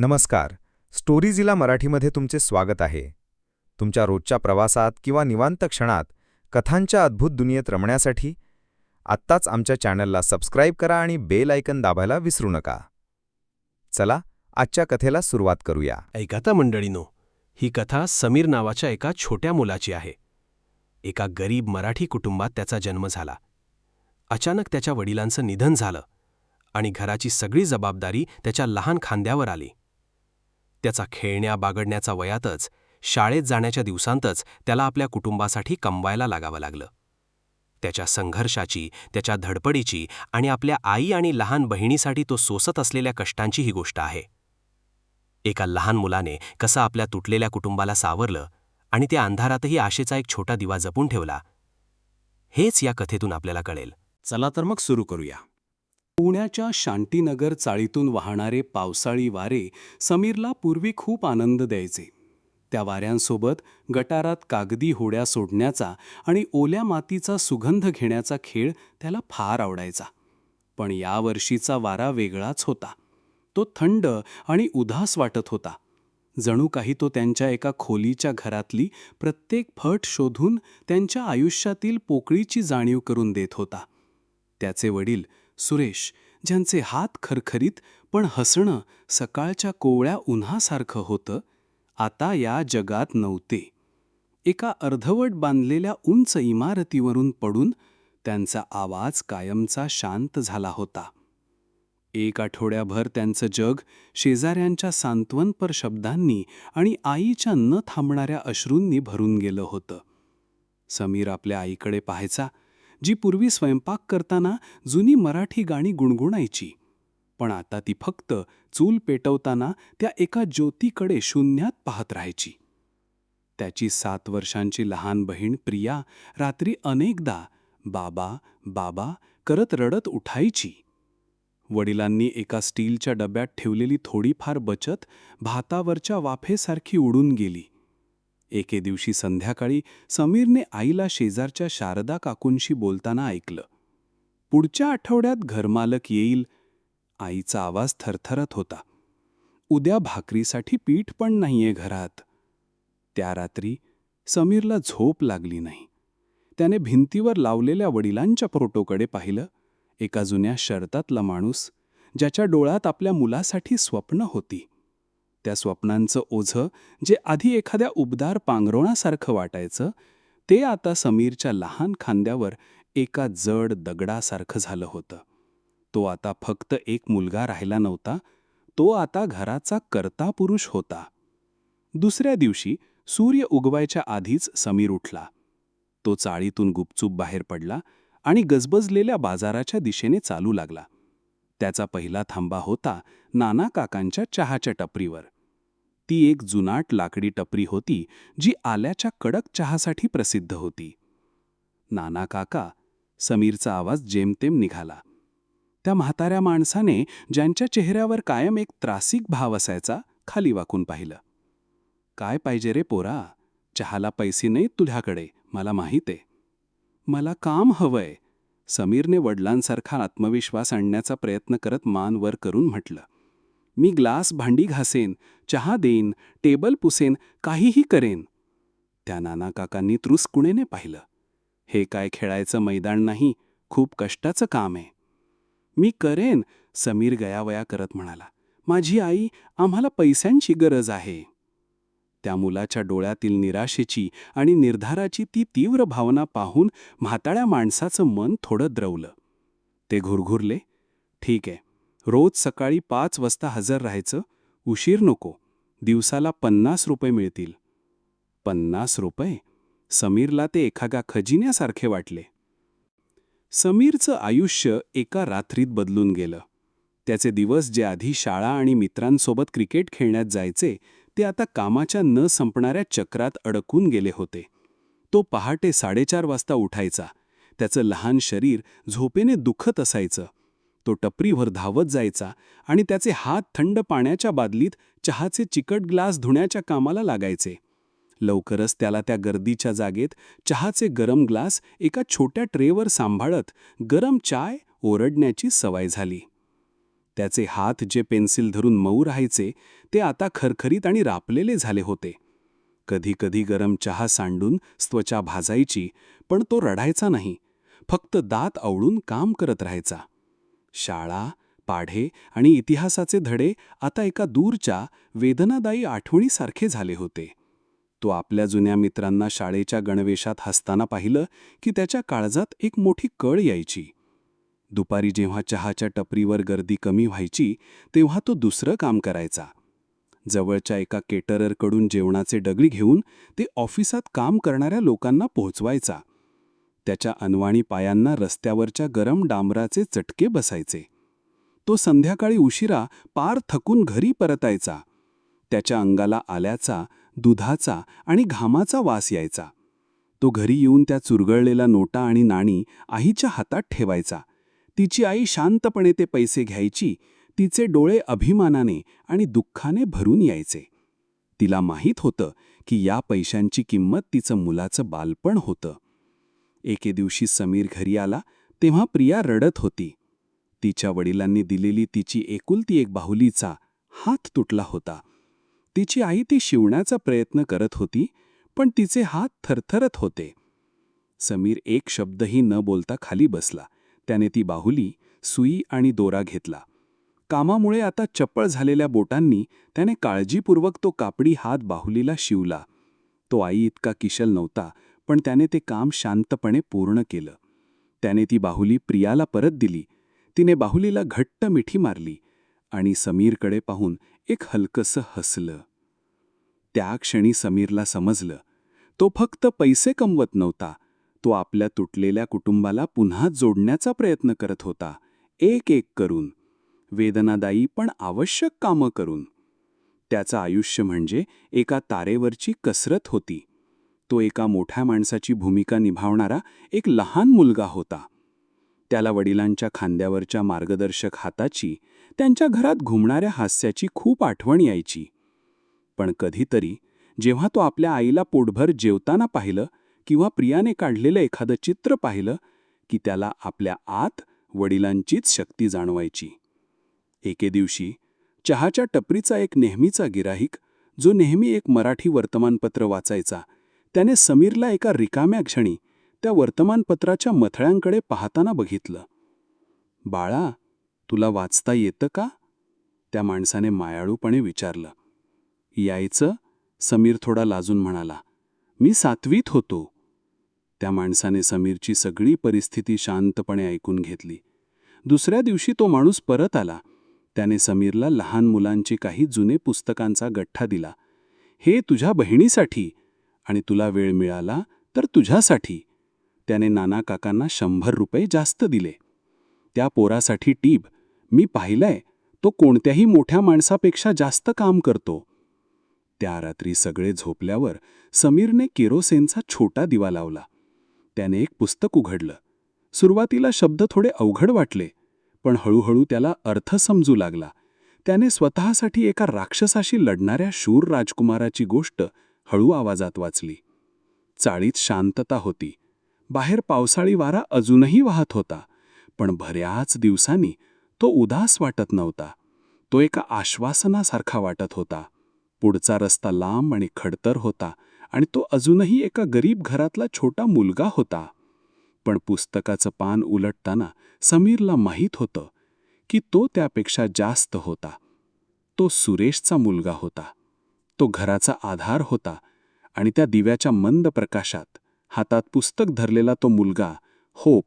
नमस्कार. स्टोरीजीला मराठीमध्ये तुमचे स्वागत आहे. तुमच्या रोजच्या प्रवासात किंवा निवांत क्षणात कथांच्या अद्भुत दुनियेत रमण्यासाठी आत्ताच आमच्या चॅनलला सबस्क्राईब करा आणि बेल आयकन दाबायला विसरू नका. चला आजच्या कथेला सुरुवात करूया. ऐकाता मंडळीनो ही कथा समीर नावाच्या एका छोट्या मुलाची आहे. एका गरीब मराठी कुटुंबात त्याचा जन्म झाला. अचानक त्याच्या वडिलांचं निधन झालं आणि घराची सगळी जबाबदारी त्याच्या लहान खांद्यावर आली. त्याचा खेळण्या बागडण्याचा वयातच शाळेत जाण्याच्या दिवसांतच त्याला आपल्या कुटुंबासाठी कमवायला लागावं लागलं. त्याच्या संघर्षाची त्याच्या धडपडीची आणि आपल्या आई आणि लहान बहिणीसाठी तो सोसत असलेल्या कष्टांची ही गोष्ट आहे. एका लहान मुलाने कसं आपल्या तुटलेल्या कुटुंबाला सावरलं आणि त्या अंधारातही आशेचा एक छोटा दिवा जपून ठेवला हेच या कथेतून आपल्याला कळेल. चला तर मग सुरू करूया. पुण्याच्या शांतीनगर चाळीतून वाहणारे पावसाळी वारे समीरला पूर्वी खूप आनंद द्यायचे. त्या वाऱ्यांसोबत गटारात कागदी होड्या सोडण्याचा आणि ओल्या मातीचा सुगंध घेण्याचा खेळ त्याला फार आवडायचा. पण यावर्षीचा वारा वेगळाच होता. तो थंड आणि उदास वाटत होता. जणू काही तो त्यांच्या एका खोलीच्या घरातली प्रत्येक फट शोधून त्यांच्या आयुष्यातील पोकळीची जाणीव करून देत होता. त्याचे वडील सुरेश ज्यांचे हात खरखरीत पण हसणं सकाळच्या कोवळ्या उन्हासारखं होतं आता या जगात नव्हते. एका अर्धवट बांधलेल्या उंच इमारतीवरून पडून त्यांचा आवाज कायमचा शांत झाला होता. एक आठवड्याभर त्यांचं जग शेजाऱ्यांच्या सांत्वनपर शब्दांनी आणि आईच्या न थांबणाऱ्या अश्रूंनी भरून गेलं होतं. समीर आपल्या आईकडे पाहायचा जी पूर्वी स्वयंपाक करताना जुनी मराठी गाणी गुणगुणायची. पण आता ती फक्त चूल पेटवताना त्या एका ज्योतीकडे शून्यात पाहत राहायची. त्याची सात वर्षांची लहान बहीण प्रिया रात्री अनेकदा बाबा बाबा करत रडत उठायची. वडिलांनी एका स्टीलच्या डब्यात ठेवलेली थोडीफार बचत भातावरच्या वाफेसारखी उडून गेली. एके दिवशी संध्याकाळी समीरने आईला शेजारच्या शारदा काकूंशी बोलताना ऐकलं. पुढच्या आठवड्यात घरमालक येईल. आईचा आवाज थरथरत होता. उद्या भाकरीसाठी पीठ पण नाहीये घरात. त्या रात्री समीरला झोप लागली नाही. त्याने भिंतीवर लावलेल्या वडिलांच्या फोटोकडे पाहिलं. एका जुन्या शर्तातला माणूस ज्याच्या डोळ्यात आपल्या मुलासाठी स्वप्न होती. त्या स्वप्नांचं ओझं जे आधी एखाद्या उबदार पांघरोणासारखं वाटायचं ते आता समीरच्या लहान खांद्यावर एका जड दगडासारखं झालं होतं. तो आता फक्त एक मुलगा राहिला नव्हता तो आता घराचा कर्ता पुरुष होता. दुसऱ्या दिवशी सूर्य उगवायच्या आधीच समीर उठला. तो चाळीतून गुपचूप बाहेर पडला आणि गजबजलेल्या बाजाराच्या दिशेने चालू लागला. त्याचा पहिला थांबा होता नाना काकांच्या चहाच्या टपरीवर. ती एक जुनाट लाकडी टपरी होती जी आल्याच्या कडक चहासाठी प्रसिद्ध होती. नाना काका समीरचा आवाज जेमतेम निघाला. त्या म्हाताऱ्या माणसाने ज्यांच्या चेहऱ्यावर कायम एक त्रासिक भाव असायचा खाली वाकून पाहिलं. काय पाहिजे रे पोरा? चहाला पैसे नाहीत तुझ्याकडे मला माहीत. आहे मला काम हवंय समीरने वडिलांसारखा आत्मविश्वास आणण्याचा प्रयत्न करत मान वर करून म्हटलं. मी ग्लास भांडी घासेन चहा देईन टेबल पुसेन काहीही करेन. त्या नाना काकांनी त्रुसकुणेने पाहिलं. हे काय खेळायचं मैदान नाही खूप कष्टाचं काम आहे. मी करेन समीर गयावया करत म्हणाला. माझी आई आम्हाला पैशांची गरज आहे. त्या मुलाच्या डोळ्यातील निराशेची आणि निर्धाराची ती तीव्र भावना पाहून म्हाताळ्या माणसाचं मन थोडं द्रवलं. ते घुरघुरले. ठीक आहे रोज सकाळी पाच वाजता हजर राहायचं उशीर नको दिवसाला पन्नास रुपये मिळतील. पन्नास रुपये? समीरला ते एखाद्या खजिन्यासारखे वाटले. समीरचं आयुष्य एका रात्रीत बदलून गेलं. त्याचे दिवस जे आधी शाळा आणि मित्रांसोबत क्रिकेट खेळण्यात जायचे ते आता कामाच्या न संपणाऱ्या चक्रात अडकून गेले होते. तो पहाटे साडेचार वाजता उठायचा. त्याचं लहान शरीर झोपेने दुखत असायचं. तो टपरीवर धावत जायचा आणि त्याचे हात थंड पाण्याच्या बादलीत चहाचे चिकट ग्लास धुण्याच्या कामाला लागायचे. लवकरच त्याला त्या गर्दीच्या जागेत चहाचे गरम ग्लास एका छोट्या ट्रेवर सांभाळत गरम चाय ओरडण्याची सवय झाली. त्याचे हात जे पेन्सिल धरून मऊ राहायचे ते आता खरखरीत आणि रापलेले झाले होते. कधीकधी गरम चहा सांडून त्वचा भाजायची पण तो रडायचा नाही. फक्त दात आवळून काम करत राहायचा. शाळा पाढे आणि इतिहासाचे धडे आता एका दूरच्या वेदनादायी आठवणीसारखे झाले होते. तो आपल्या जुन्या मित्रांना शाळेच्या गणवेशात हसताना पाहिलं की त्याच्या काळजात एक मोठी कळ यायची. दुपारी जेव्हा चहाच्या टपरीवर गर्दी कमी व्हायची तेव्हा तो दुसरं काम करायचा. जवळच्या एका केटररकडून जेवणाचे डगळी घेऊन ते ऑफिसात काम करणाऱ्या लोकांना पोहोचवायचा. त्याच्या अनवाणी पायांना रस्त्यावरच्या गरम डांबराचे चटके बसायचे. तो संध्याकाळी उशिरा पार थकून घरी परतायचा. त्याच्या अंगाला आल्याचा दुधाचा आणि घामाचा वास यायचा. तो घरी येऊन त्या चुरगळलेल्या नोटा आणि नाणी आईच्या हातात ठेवायचा. तिची आई शांतपणे ते पैसे घ्यायची तिचे डोळे अभिमानाने आणि दुःखाने भरून यायचे. तिला माहीत होतं की या पैशांची किंमत तिचं मुलाचं बालपण होतं. एके दिवशी समीर घरी आला तेव्हा प्रिया रडत होती. तिच्या वडिलांनी दिलेली तिची एकुलती एक बाहुलीचा हात तुटला होता. तिची आई ती शिवण्याचा प्रयत्न करत होती पण तिचे हात थरथरत होते. समीर एक शब्दही न बोलता खाली बसला. त्याने ती बाहुली सुई आणि दोरा घेतला. कामामुळे आता चप्पळ झालेल्या बोटांनी त्याने काळजीपूर्वक तो कापडी हात बाहुलीला शिवला. तो आई इतका किशल नव्हता पण त्याने ते काम शांतपणे पूर्ण केलं. त्याने ती बाहुली प्रियाला परत दिली. तिने बाहुलीला घट्ट मिठी मारली आणि समीरकडे पाहून एक हलकसं हसलं. त्या क्षणी समीरला समजलं तो फक्त पैसे कमवत नव्हता. तो आपल्या तुटलेल्या कुटुंबाला पुन्हा जोडण्याचा प्रयत्न करत होता एक एक करून. वेदनादायी पण आवश्यक कामं करून. त्याचं आयुष्य म्हणजे एका तारेवरची कसरत होती. तो एका मोठ्या माणसाची भूमिका निभावणारा एक लहान मुलगा होता. त्याला वडिलांच्या खांद्यावरच्या मार्गदर्शक हाताची त्यांच्या घरात घुमणाऱ्या हास्याची खूप आठवण यायची. पण कधीतरी जेव्हा तो आपल्या आईला पोटभर जेवताना पाहिलं किंवा प्रियाने काढलेलं एखादं चित्र पाहिलं की त्याला आपल्या आत वडिलांचीच शक्ती जाणवायची. एके दिवशी चहाच्या टपरीचा एक नेहमीचा गिराहिक जो नेहमी एक मराठी वर्तमानपत्र वाचायचा त्याने समीरला एका रिकाम्या क्षणी त्या वर्तमानपत्राच्या मथळ्यांकडे पाहताना बघितलं. बाळा तुला वाचता येतं का? त्या माणसाने मायाळूपणे विचारलं. यायचं समीर थोडा लाजून म्हणाला. मी सातवीत होतो. त्या माणसाने समीरची सगळी परिस्थिती शांतपणे ऐकून घेतली. दुसऱ्या दिवशी तो माणूस परत आला. त्याने समीरला लहान मुलांची काही जुने पुस्तकांचा गठ्ठा दिला. हे तुझ्या बहिणीसाठी. आणि तुला वेळ मिळाला तर तुझ्यासाठी. त्याने नाना काकांना शंभर रुपये जास्त दिले. त्या पोरासाठी टीब. मी पाहिलंय तो कोणत्याही मोठ्या माणसापेक्षा जास्त काम करतो. त्या रात्री सगळे झोपल्यावर समीरने केरोसेनचा छोटा दिवा लावला. त्याने एक पुस्तक उघडलं. सुरुवातीला शब्द थोडे अवघड वाटले पण हळूहळू त्याला अर्थ समजू लागला. त्याने स्वतःसाठी एका राक्षसाशी लढणाऱ्या शूर राजकुमाराची गोष्ट हळू आवाजात वाचली. चाळीत शांतता होती. बाहेर पावसाळी वारा अजूनही वाहत होता पण बऱ्याच दिवसांनी तो उदास वाटत नव्हता. तो एका आश्वासनासारखा वाटत होता. पुढचा रस्ता लांब आणि खडतर होता आणि तो अजूनही एका गरीब घरातला छोटा मुलगा होता. पण पुस्तकाचं पान उलटताना समीरला माहीत होतं की तो त्यापेक्षा जास्त होता. तो सुरेशचा मुलगा होता. तो घराचा आधार होता आणि त्या दिव्याच्या मंद प्रकाशात हातात पुस्तक धरलेला तो मुलगा होप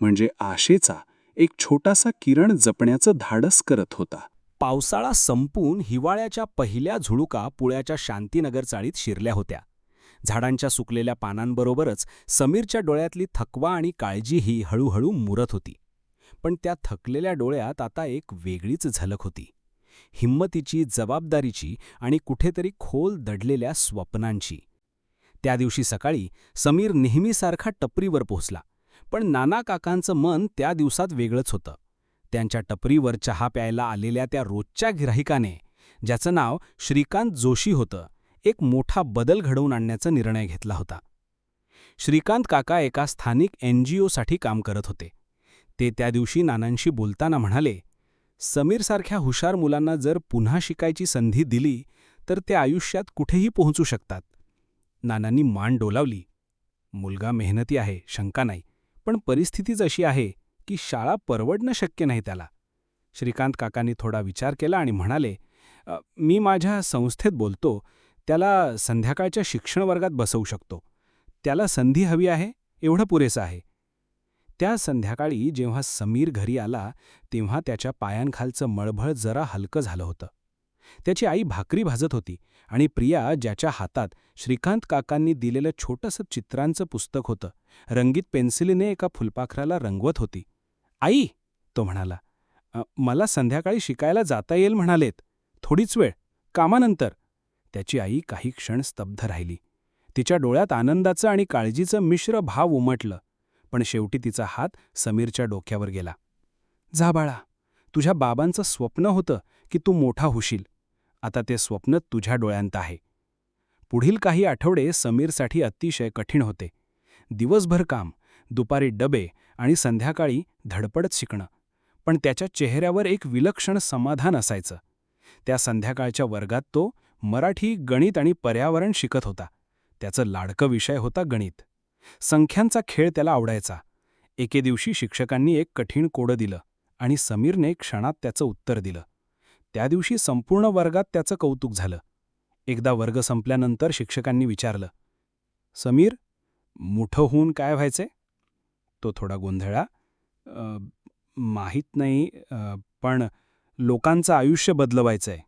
म्हणजे आशेचा एक छोटासा किरण जपण्याचं धाडस करत होता. पावसाळा संपून हिवाळ्याच्या पहिल्या झुळुका पुण्याच्या शांतीनगर चाळीत शिरल्या होत्या. झाडांच्या सुकलेल्या पानांबरोबरच समीरच्या डोळ्यातली थकवा आणि काळजीही हळूहळू मुरत होती. पण त्या थकलेल्या डोळ्यात आता एक वेगळीच झलक होती. हिम्मतीची जबाबदारीची आणि कुठेतरी खोल दडलेल्या स्वप्नांची. त्या दिवशी सकाळी समीर नेहमीसारखा टपरीवर पोहोचला पण नाना काकांचं मन त्या दिवसात वेगळंच होतं. त्यांच्या टपरीवर चहा प्यायला आलेल्या त्या रोजच्या गिराहिकाने ज्याचं नाव श्रीकांत जोशी होतं एक मोठा बदल घडवून आणण्याचा निर्णय घेतला होता. श्रीकांत काका एका स्थानिक एन जी ओसाठी काम करत होते. ते त्या दिवशी नानांशी बोलताना म्हणाले समीरसारख्या हुशार मुलांना जर पुन्हा शिकायची संधी दिली तर ते आयुष्यात कुठेही पोहोचू शकतात. नानांनी मान डोलावली. मुलगा मेहनती आहे शंका नाही पण परिस्थितीच अशी आहे की शाळा परवडणं शक्य नाही त्याला. श्रीकांत काकांनी थोडा विचार केला आणि म्हणाले मी माझ्या संस्थेत बोलतो त्याला संध्याकाळच्या शिक्षण वर्गात बसवू शकतो. त्याला संधी हवी आहे एवढं पुरेसं आहे. त्या संध्याकाळी जेव्हा समीर घरी आला तेव्हा त्याच्या पायांखालचं मळभळ जरा हलकं झालं होतं. त्याची आई भाकरी भाजत होती आणि प्रिया ज्याच्या हातात श्रीकांत काकांनी दिलेलं छोटंसं चित्रांचं पुस्तक होतं रंगीत पेन्सिलीने एका फुलपाखराला रंगवत होती. आई तो म्हणाला मला संध्याकाळी शिकायला जाता येईल म्हणालेत. थोडीच वेळ कामानंतर. त्याची आई काही क्षण स्तब्ध राहिली. तिच्या डोळ्यात आनंदाचं आणि काळजीचं मिश्र भाव उमटलं. पण शेवटी तिचा हात समीरच्या डोक्यावर गेला. जा बाळा तुझ्या बाबांचं स्वप्न होतं की तू मोठा होशील. आता ते स्वप्न तुझ्या डोळ्यांत आहे. पुढील काही आठवडे समीरसाठी अतिशय कठीण होते. दिवसभर काम दुपारी डबे आणि संध्याकाळी धडपडत शिकणं पण त्याच्या चेहऱ्यावर एक विलक्षण समाधान असायचं. त्या संध्याकाळच्या वर्गात तो मराठी गणित आणि पर्यावरण शिकत होता. त्याचं लाडकं विषय होता गणित. संख्यांचा खेळ त्याला आवडायचा. एके दिवशी शिक्षकांनी एक कठीण कोडं दिलं आणि समीरने क्षणात त्याचं उत्तर दिलं. त्या दिवशी संपूर्ण वर्गात त्याचं कौतुक झालं. एकदा वर्ग संपल्यानंतर शिक्षकांनी विचारलं समीर मोठं होऊन काय व्हायचे तो थोडा गोंधळा माहीत नाही पण लोकांचं आयुष्य बदलवायचंय.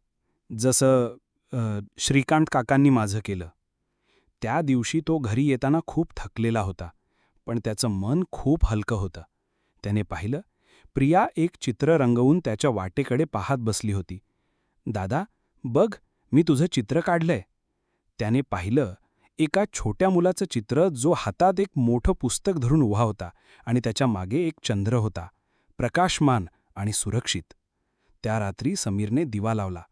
जसं श्रीकांत काकांनी माझं केलं. त्या दिवशी तो घरी येताना खूप थकलेला होता पण त्याचं मन खूप हलकं होतं. त्याने पाहिलं प्रिया एक चित्र रंगवून त्याच्या वाटेकडे पाहत बसली होती. दादा बघ मी तुझं चित्र काढलंय. त्याने पाहिलं एका छोट्या मुलाचं चित्र जो हातात एक मोठं पुस्तक धरून उभा होता आणि त्याच्यामागे एक चंद्र होता प्रकाशमान आणि सुरक्षित. त्या रात्री समीरने दिवा लावला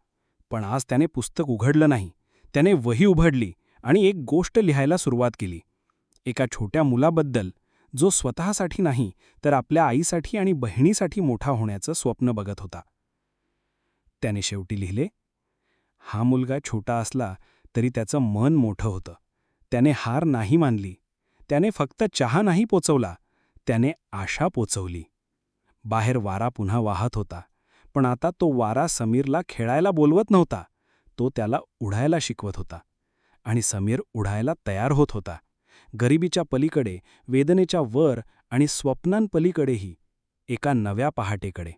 पण आज त्याने पुस्तक उघडलं नाही. त्याने वही उघडली आणि एक गोष्ट लिहायला सुरुवात केली. एका छोट्या मुलाबद्दल जो स्वतःसाठी नाही तर आपल्या आईसाठी आणि बहिणीसाठी मोठा होण्याचं स्वप्न बघत होता. त्याने शेवटी लिहिले हा मुलगा छोटा असला तरी त्याचं मन मोठं होतं. त्याने हार नाही मानली. त्याने फक्त चहा नाही पोचवला. त्याने आशा पोचवली. बाहेर वारा पुन्हा वाहत होता. पण आता तो वारा समीरला खेळायला बोलवत नव्हता. तो त्याला उडायला शिकवत होता. आणि समीर उडायला तयार होत होता. गरिबीच्या पलीकडे वेदनेच्या वर आणि स्वप्नांपलीकडेही एका नव्या पहाटेकडे.